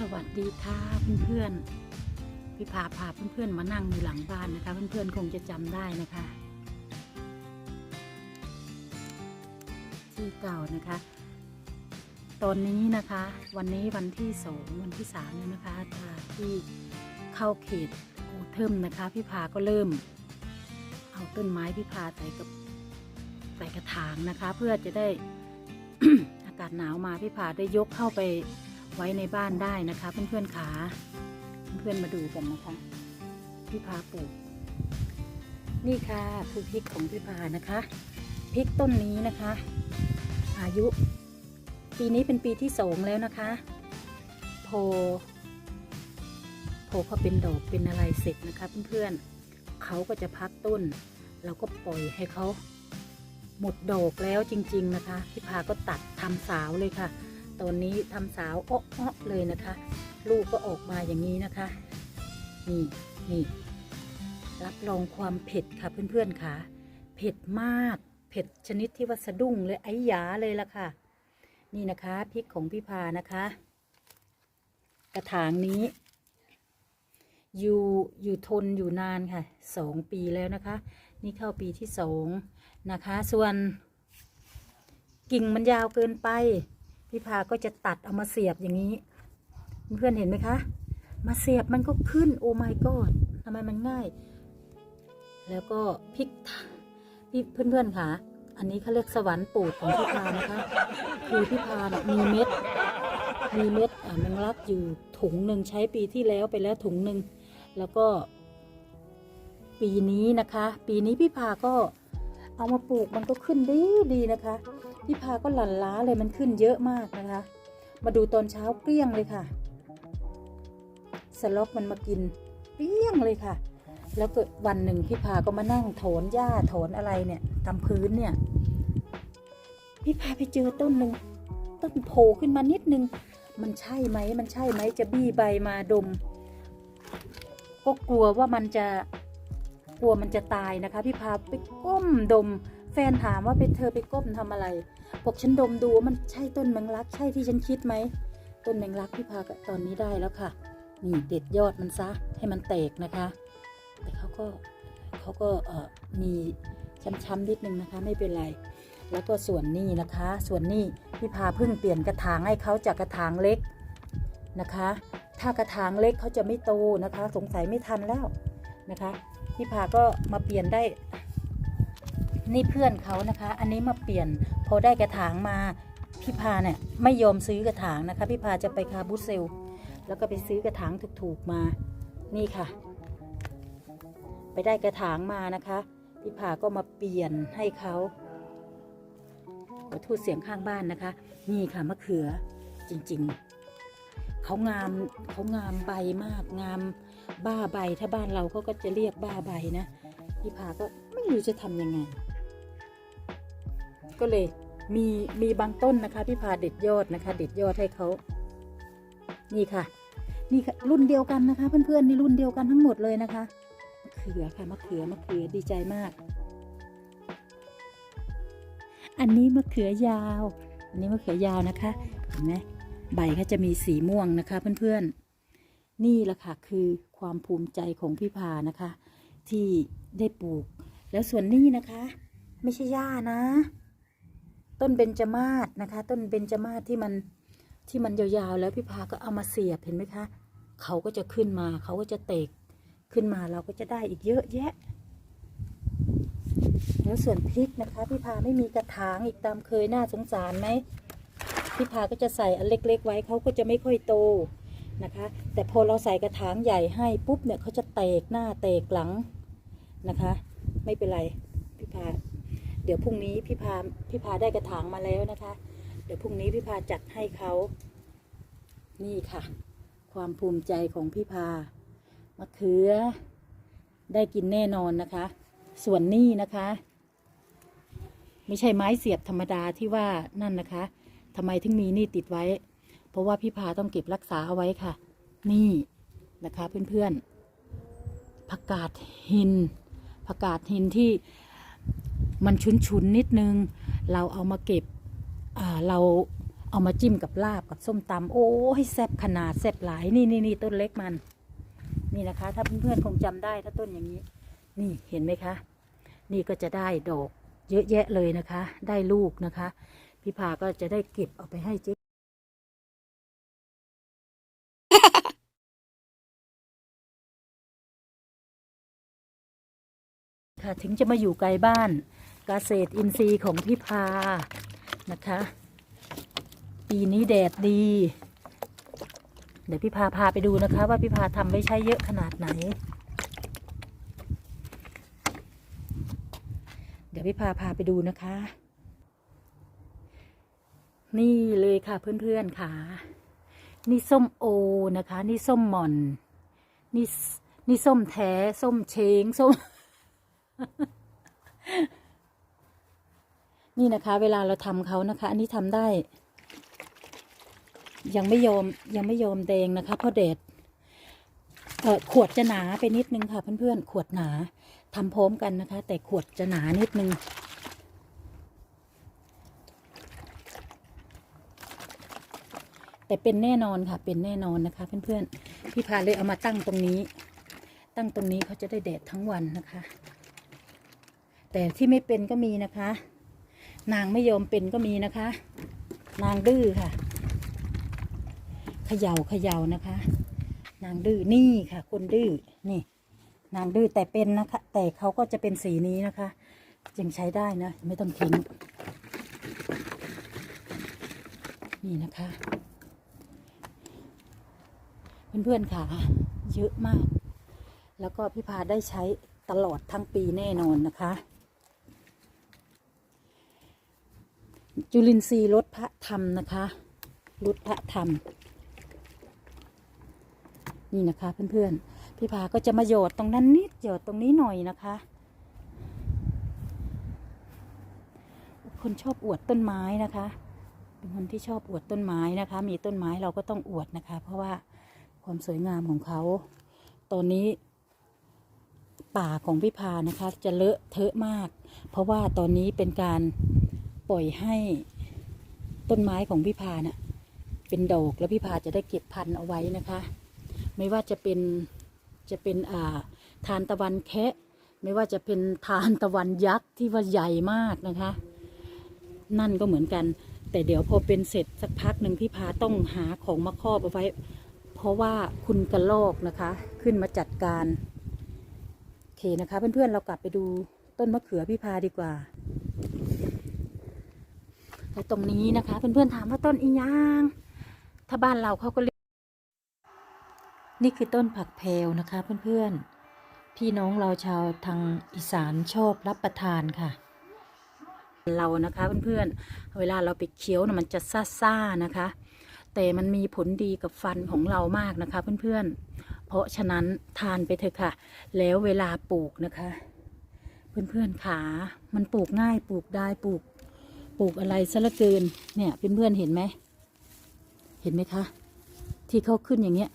สวัสดีค่ะเพื่อนๆพี่พาพาเพื่อนๆมานั่งอยู่หลังบ้านนะคะ เพื่อนๆคงจะจำได้นะคะ ที่เก่านะคะ ตอนนี้นะคะ วันนี้วันที่สองวันที่สามแล้วนะคะถ้าที่เข้าเขตโอเทิมนะคะ พี่พาก็เริ่ม เอาต้นไม้พี่พาใส่กับใส่กระถางนะคะ เพื่อจะได้อากาศหนาวมาพี่พาได้ยกเข้าไป ไว้ในบ้านได้นะคะ เพื่อนๆขาเพื่อนๆมาดูกันนะคะพี่พาปลูก นี่ค่ะคือพริกของพี่พานะคะพริกต้นนี้นะคะ อายุ ปีนี้เป็นปีที่สองแล้วนะคะโพโพเขาเป็นดอกเป็นอะไรเสร็จนะคะ เพื่อนๆเขาก็จะพักต้นเราก็ปล่อยให้เขาหมดดอกแล้วจริง ๆ นะคะพี่พาก็ตัดทำสาวเลยค่ะ ตอนนี้ทำสาวอ้อๆเลยนะคะ ลูกก็ออกมาอย่างนี้นะคะ นี่นี่รับรองความเผ็ดค่ะเพื่อนๆค่ะ เผ็ดมากเผ็ดชนิดที่ว่าสะดุ้งเลยไอ้หยาเลยละค่ะ นี่นะคะพริกของพี่พานะคะ กระถางนี้ อยู่อยู่ทนอยู่นานค่ะสองปีแล้วนะคะ นี่เข้าปีที่สองนะคะ ส่วนกิ่งมันยาวเกินไป พี่พาก็จะตัดเอามาเสียบอย่างนี้ เพื่อนเห็นไหมคะ มาเสียบมันก็ขึ้นโอ้ my god ทำไมมันง่าย แล้วก็พริกพี่เพื่อนๆค่ะ อันนี้เขาเรียกสวรรค์ปูดของพี่พานะคะ คือพี่พานมีเม็ด มีเม็ดอ่าแมงลักอยู่ถุงหนึ่งใช้ปีที่แล้วไปแล้วถุงหนึ่งแล้วก็ ปีนี้นะคะ ปีนี้พี่พาก็เอามาปลูกมันก็ขึ้นดีดีนะคะ พี่พาก็หลั่นล้าเลยมันขึ้นเยอะมากนะคะ มาดูตอนเช้าเกลี้ยงเลยค่ะ สล็อกมันมากินเกลี้ยงเลยค่ะ แล้วกิดวันหนึ่งพี่พาก็มานั่งโถนหญ้าโถนอะไรเนี่ยทำพื้นเนี่ยพี่พาไปเจอต้นหนึ่งต้นโผล่ขึ้นมานิดนึง มันใช่ไหมมันใช่ไหมจะบี้ใบมาดม ก็กลัวว่ามันจะกลัวมันจะตายนะคะ พี่พาไปก้มดม แฟนถามว่าไปเธอไปก้มทำอะไรบอกฉันดมดูว่ามันใช่ต้นแมงลักใช่ที่ฉันคิดไหม ต้นแมงลักพี่พากตอนนี้ได้แล้วค่ะ นี่เด็ดยอดมันซะให้มันแตกนะคะ แต่เขาก็เขาก็เอ่อมีช้ำๆนิดนึงนะคะ ไม่เป็นไร แล้วก็ส่วนนี้นะคะ ส่วนนี้พี่พาเพิ่งเปลี่ยนกระถางให้เขาจากกระถางเล็กนะคะ ถ้ากระถางเล็กเขาจะไม่โตนะคะ สงสัยไม่ทันแล้วนะคะพี่พาก็มาเปลี่ยนได้ นี่เพื่อนเขานะคะ อันนี้มาเปลี่ยนพอได้กระถางมาพี่พาเนี่ยไม่ยอมซื้อกระถางนะคะ พี่พาจะไปคาบูเซล แล้วก็ไปซื้อกระถางถูกๆมานี่ค่ะ ไปได้กระถางมานะคะ พี่พาก็มาเปลี่ยนให้เขาขอทูดเสียงข้างบ้านนะคะ นี่ค่ะมะเขือจริงๆ เขางามเขางามใบมากงามบ้าใบถ้าบ้านเราเขาก็จะเรียกบ้าใบนะ พี่พาก็ไม่รู้จะทำยังไง ก็เลยมีมีบางต้นนะคะพี่พาเด็ดยอดนะคะ เด็ดยอดให้เขานี่ค่ะ นี่ค่ะรุ่นเดียวกันนะคะ เพื่อนๆนี่รุ่นเดียวกันทั้งหมดเลยนะคะมะเขือค่ะมะเขือมะเขือดีใจมาก อันนี้มะเขือยาว อันนี้มะเขือยาวนะคะเห็นไหมใบเขาจะมีสีม่วงนะคะ เพื่อนๆ นี่แหละค่ะคือความภูมิใจของพี่พานะคะ ที่ได้ปลูก แล้วส่วนนี้นะคะ ไม่ใช่หญ้านะ ต้นเบญจมาศนะคะ ต้นเบญจมาศที่มันที่มันยาวๆแล้วพี่พาก็เอามาเสียบเห็นไหมคะเขาก็จะขึ้นมาเขาก็จะเตกขึ้นมาเราก็จะได้อีกเยอะแยะ แล้วส่วนพริกนะคะ พี่พาไม่มีกระถางอีกตามเคยน่าสงสารไหมพี่พาก็จะใส่อันเล็ก ๆ ไว้เขาก็จะไม่ค่อยโตนะคะ แต่พอเราใส่กระถางใหญ่ให้ปุ๊บเนี่ยเขาจะเตกหน้าเตกหลังนะคะ ไม่เป็นไรพี่พา เดี๋ยวพรุ่งนี้พี่พาพี่พาได้กระถางมาแล้วนะคะ เดี๋ยวพรุ่งนี้พี่พาจัดให้เขา นี่ค่ะ ความภูมิใจของพี่พามะเขือ ได้กินแน่นอนนะคะ ส่วนนี้นะคะ ไม่ใช่ไม้เสียบธรรมดาที่ว่านั่นนะคะทำไมถึงมีนี่ติดไว้ เพราะว่าพี่พาต้องเก็บรักษาเอาไว้ค่ะ นี่นะคะเพื่อนๆผักกาดหินผักกาดหินที่ มันชุนๆนนิดนึง เราเอามาเก็บอ่าเราเอามาจิ้มกับลาบกับส้มตำโอ้ยแซ่บขนาดแซ่บหลายนี่นี่นี่ต้นเล็กมัน นี่นะคะ ถ้าเพื่อนๆคงจำได้ถ้าต้นอย่างนี้ นี่เห็นไหมคะ นี่ก็จะได้ดอกเยอะแยะเลยนะคะ ได้ลูกนะคะ พี่พาก็จะได้เก็บเอาไปให้เจ๊ค่ะถึงจะมาอยู่ไกลบ้าน เกษตรอินทรีย์ของพี่พานะคะ ปีนี้แดดดี เดี๋ยวพี่พาพาไปดูนะคะ ว่าพี่พาทำไว้ใช้เยอะขนาดไหน เดี๋ยวพี่พาพาไปดูนะคะ นี่เลยค่ะเพื่อนๆค่ะ นี่ส้มโอนะคะ นี่ส้มหม่อน นี่นี่ส้มแท้ ส้มเชงส้ม นี่นะคะ เวลาเราทำเขานะคะ อันนี้ทำได้ ยังไม่ยอมยังไม่ยอมแดงนะคะเพราะแดดเออขวดจะหนาไปนิดนึงค่ะเพื่อนๆขวดหนาทำพร้อมกันนะคะ แต่ขวดจะหนานิดนึงแต่เป็นแน่นอนค่ะ เป็นแน่นอนนะคะ เพื่อนๆ พี่พาเลยเอามาตั้งตรงนี้ ตั้งตรงนี้เขาจะได้แดดทั้งวันนะคะ แต่ที่ไม่เป็นก็มีนะคะ นางไม่ยอมเป็นก็มีนะคะ นางดื้อค่ะเขย่าเขย่านะคะ นางดื้อนี่ค่ะ คนดื้อนี่ นางดื้อแต่เป็นนะคะ แต่เขาก็จะเป็นสีนี้นะคะยังใช้ได้นะ ไม่ต้องทิ้งนี่นะคะ เพื่อนๆค่ะ เยอะมาก แล้วก็พี่พาได้ใช้ตลอดทั้งปีแน่นอนนะคะ จุลินทรีย์ลดพระธรรมนะคะลดพระธรรม นี่นะคะเพื่อนๆ พี่พาก็จะมาโยดตรงนั้นนิดโยดตรงนี้หน่อยนะคะ คนชอบอวดต้นไม้นะคะ เป็นคนที่ชอบอวดต้นไม้นะคะ มีต้นไม้เราก็ต้องอวดนะคะ เพราะว่าความสวยงามของเขา ตอนนี้ป่าของพี่พานะคะ จะเลอะเทอะมาก เพราะว่าตอนนี้เป็นการ ปล่อยให้ต้นไม้ของพี่พาน่ะเป็นดอกแล้วพี่พาจะได้เก็บพันธุ์เอาไว้นะคะ ไม่ว่าจะเป็นจะเป็นอ่าทานตะวันแคะไม่ว่าจะเป็นทานตะวันยักษ์ที่ว่าใหญ่มากนะคะ นั่นก็เหมือนกัน แต่เดี๋ยวพอเป็นเสร็จสักพักหนึ่งพี่พาต้องหาของมาครอบเอาไว้ เพราะว่าคุณกระโลกนะคะ ขึ้นมาจัดการโอเคนะคะ เพื่อนๆเรากลับไปดูต้นมะเขือพี่พาดีกว่า แล้วตรงนี้นะคะเพื่อนๆถามว่าต้นอีหยางถ้าบ้านเราเขาก็เรียกนี่คือต้นผักแพรวนะคะเพื่อนๆ พี่น้องเราชาวทางอีสานชอบรับประทานค่ะ เรานะคะเพื่อนๆ เวลาเราไปเคี้ยวนะมันจะซ่าๆนะคะ แต่มันมีผลดีกับฟันของเรามากนะคะเพื่อนๆ เพราะฉะนั้นทานไปเถอะค่ะ แล้วเวลาปลูกนะคะ เพื่อนๆขามันปลูกง่ายปลูกได้ปลูก ปลูกอะไรซะละเกินเนี่ยเพื่อนๆเห็นไหมเห็นไหมคะ ที่เขาขึ้นอย่างเงี้ย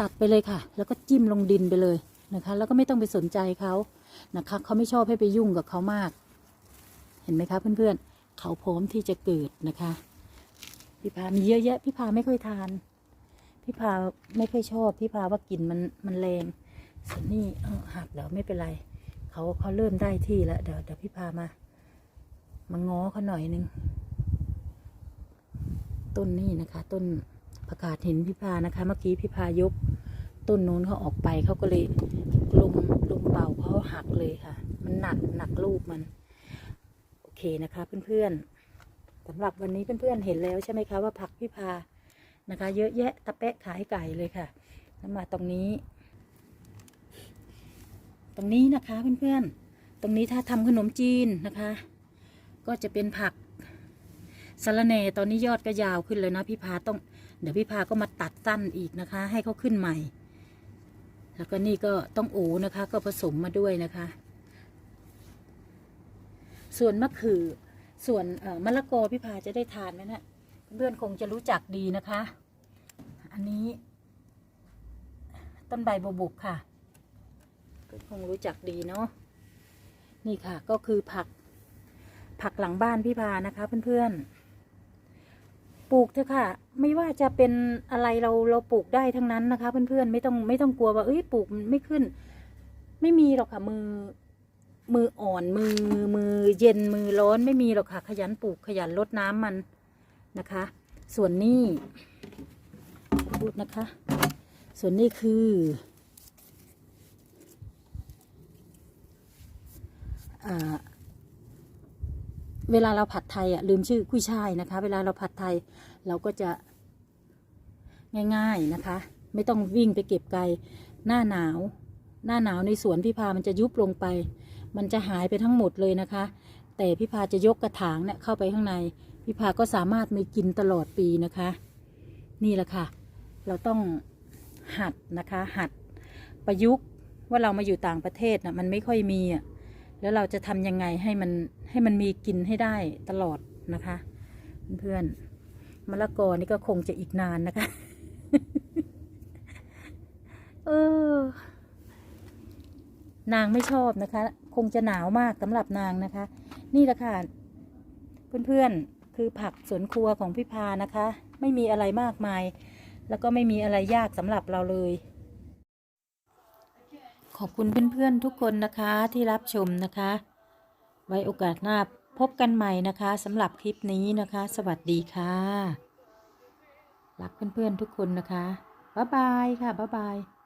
ตัดไปเลยค่ะ แล้วก็จิ้มลงดินไปเลยนะคะ แล้วก็ไม่ต้องไปสนใจเขานะคะเขาไม่ชอบให้ไปยุ่งกับเขามาก เห็นไหมคะ เพื่อนๆเขาพร้อมที่จะเกิดนะคะพี่พามีเยอะแยะพี่พาไม่ค่อยทาน พี่พาไม่ค่อยชอบพี่พาว่ากลิ่นมันมันแรงส่วนนี้หักแล้วไม่เป็นไรเขาเขาเริ่มได้ที่แล้วเดี๋ยวเดี๋ยวพี่พามา มาง้อเขาหน่อยนึง ต้นนี้นะคะ ต้นประกาศเห็นพี่พานะคะ เมื่อกี้พี่พายก ต้นโน้นเขาออกไปเขาก็เลยลมลมเป่าเขาหักเลยค่ะ มันหนักหนักลูกมัน โอเคนะคะ เพื่อนๆสำหรับวันนี้เพื่อนๆเห็นแล้วใช่ไหมคะว่าผักพี่พานะคะ เยอะแยะตะเปะขายไก่เลยค่ะแล้วมาตรงนี้ ตรงนี้นะคะเพื่อนๆตรงนี้ถ้าทำขนมจีนนะคะ ก็จะเป็นผักสะระแหน่ตอนนี้ยอดก็ยาวขึ้นเลยนะพี่พาต้อง เดี๋ยวพี่พาก็มาตัดสั้นอีกนะคะ ให้เขาขึ้นใหม่ แล้วก็นี่ก็ต้องโอนะคะ ก็ผสมมาด้วยนะคะ ส่วนมะขือส่วนมะละกอพี่พาจะได้ทานไหมนะเพื่อนคงจะรู้จักดีนะคะ อันนี้ ต้นใบบัวบุกค่ะเพื่อนคงรู้จักดีเนาะนี่ค่ะ ก็คือผัก ผักหลังบ้านพี่พานะคะ เพื่อนๆ ปลูกเถอะค่ะ ไม่ว่าจะเป็นอะไรเราเราปลูกได้ทั้งนั้นนะคะ เพื่อนๆ ไม่ต้องไม่ต้องกลัวว่าเอ้ยปลูกมันไม่ขึ้น ไม่มีหรอกค่ะมือ มืออ่อนมือมือเย็นมือร้อนไม่มีหรอกค่ะ ขยันปลูกขยันรดน้ำมันนะคะ ส่วนนี้พูดนะคะ ส่วนนี้คืออ่า เวลาเราผัดไทยอะลืมชื่อกุ้ยช่ายนะคะ เวลาเราผัดไทยเราก็จะง่าย ๆนะคะ ไม่ต้องวิ่งไปเก็บไกลหน้าหนาว หน้าหนาวในสวนพี่พามันจะยุบลงไป มันจะหายไปทั้งหมดเลยนะคะ แต่พี่พาจะยกกระถางเนี่ยเข้าไปข้างในพี่พาก็สามารถมีกินตลอดปีนะคะ นี่แหละค่ะ เราต้องหัดนะคะ หัดประยุกต์ว่าเรามาอยู่ต่างประเทศนะมันไม่ค่อยมีอะ แล้วเราจะทำยังไงให้มันให้มันมีกินให้ได้ตลอดนะคะ เพื่อนมะละกอนี่ก็คงจะอีกนานนะคะเออนางไม่ชอบนะคะ คงจะหนาวมากสำหรับนางนะคะ นี่แหละค่ะเพื่อนๆคือผักสวนครัวของพี่พานะคะ ไม่มีอะไรมากมาย แล้วก็ไม่มีอะไรยากสำหรับเราเลย ขอบคุณเพื่อนๆทุกคนนะคะที่รับชมนะคะ ไว้โอกาสหน้าพบกันใหม่นะคะสำหรับคลิปนี้นะคะ สวัสดีค่ะ รักเพื่อนๆทุกคนนะคะบ๊ายบายค่ะบ๊ายบาย